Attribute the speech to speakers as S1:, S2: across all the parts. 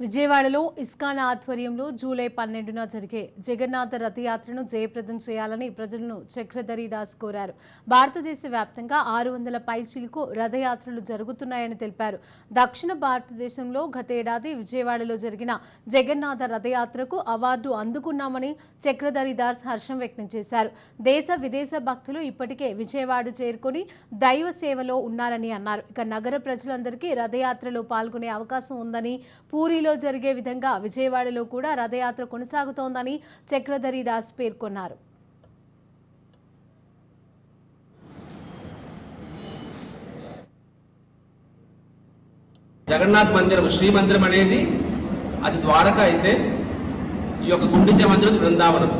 S1: విజయవాడలో ఇస్కాన్ ఆధ్వర్యంలో జూలై పన్నెండున జరిగే జగన్నాథ రథయాత్రను జయప్రదం చేయాలని ప్రజలను చక్రధరిదాస్ కోరారు. భారతదేశ వ్యాప్తంగా ఆరు వందల పైచీలకు రథయాత్రలు జరుగుతున్నాయని తెలిపారు. దక్షిణ భారతదేశంలో గతేడాది విజయవాడలో జరిగిన జగన్నాథ రథయాత్రకు అవార్డు అందుకున్నామని చక్రధరిదాస్ హర్షం వ్యక్తం చేశారు. దేశ విదేశ భక్తులు ఇప్పటికే విజయవాడ చేరుకొని దైవ సేవలో ఉన్నారని అన్నారు. ఇక నగర ప్రజలందరికీ రథయాత్రలో పాల్గొనే అవకాశం ఉందని పూరిలో జరిగే విధంగా విజయవాడలో కూడా రథయాత్ర కొనసాగుతోందని చక్రధరి దాస్ పేర్కొన్నారు.
S2: జగన్నాథ్ మందిరం శ్రీ మందిరం అనేది అది ద్వారక అయితే ఈ యొక్క గుండిచ మందిరం బృందావనం.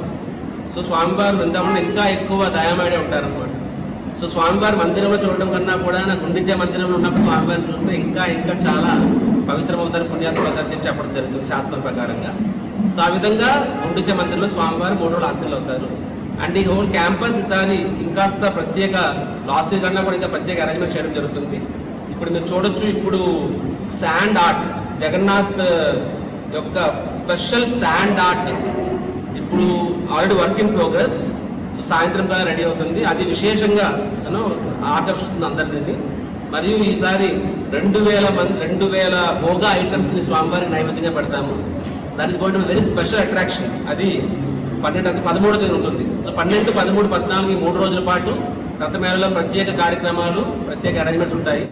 S2: సో స్వామివారి బృందావనం ఇంకా ఎక్కువ దయామాడే ఉంటారనమాట సో స్వామివారి మందిరంలో చూడడం కన్నా కూడా నా గుండిచ మందిరంలో ఉన్నప్పుడు స్వామివారిని చూస్తే ఇంకా ఇంకా చాలా పవిత్రమవుతారు పుణ్యాత్మ దర్శనం చెప్పడం జరుగుతుంది శాస్త్రం ప్రకారంగా. సో ఆ విధంగా గుండుచ మందిరంలో స్వామివారు మూడు రోజులు ఆశలు అవుతారు. అండ్ ఈ హోల్ క్యాంపస్ ఈసారి ఇంకాస్త ప్రత్యేక లాస్ట్ ఇయర్ కన్నా కూడా ఇంకా ప్రత్యేక అరేంజ్మెంట్ చేయడం జరుగుతుంది. ఇప్పుడు మీరు చూడొచ్చు ఇప్పుడు శాండ్ ఆర్ట్ జగన్నాథ్ యొక్క స్పెషల్ శాండ్ ఆర్ట్ ఇప్పుడు already work in progress so సాయంత్రం కల్లా రెడీ అవుతుంది. అది విశేషంగా ఆకర్షిస్తుంది అందరినీ. మరియు ఈసారి రెండు వేల మంది రెండు వేల భోగా ఐటమ్స్ని స్వామివారికి నైవేద్యంగా పెడతాము. That is going very special attraction అది పన్నెండు పదమూడు తేదీ ఉంటుంది. సో పన్నెండు పదమూడు పద్నాలుగు మూడు రోజుల పాటు రథమేళలో ప్రత్యేక కార్యక్రమాలు ప్రత్యేక అరేంజ్మెంట్స్ ఉంటాయి.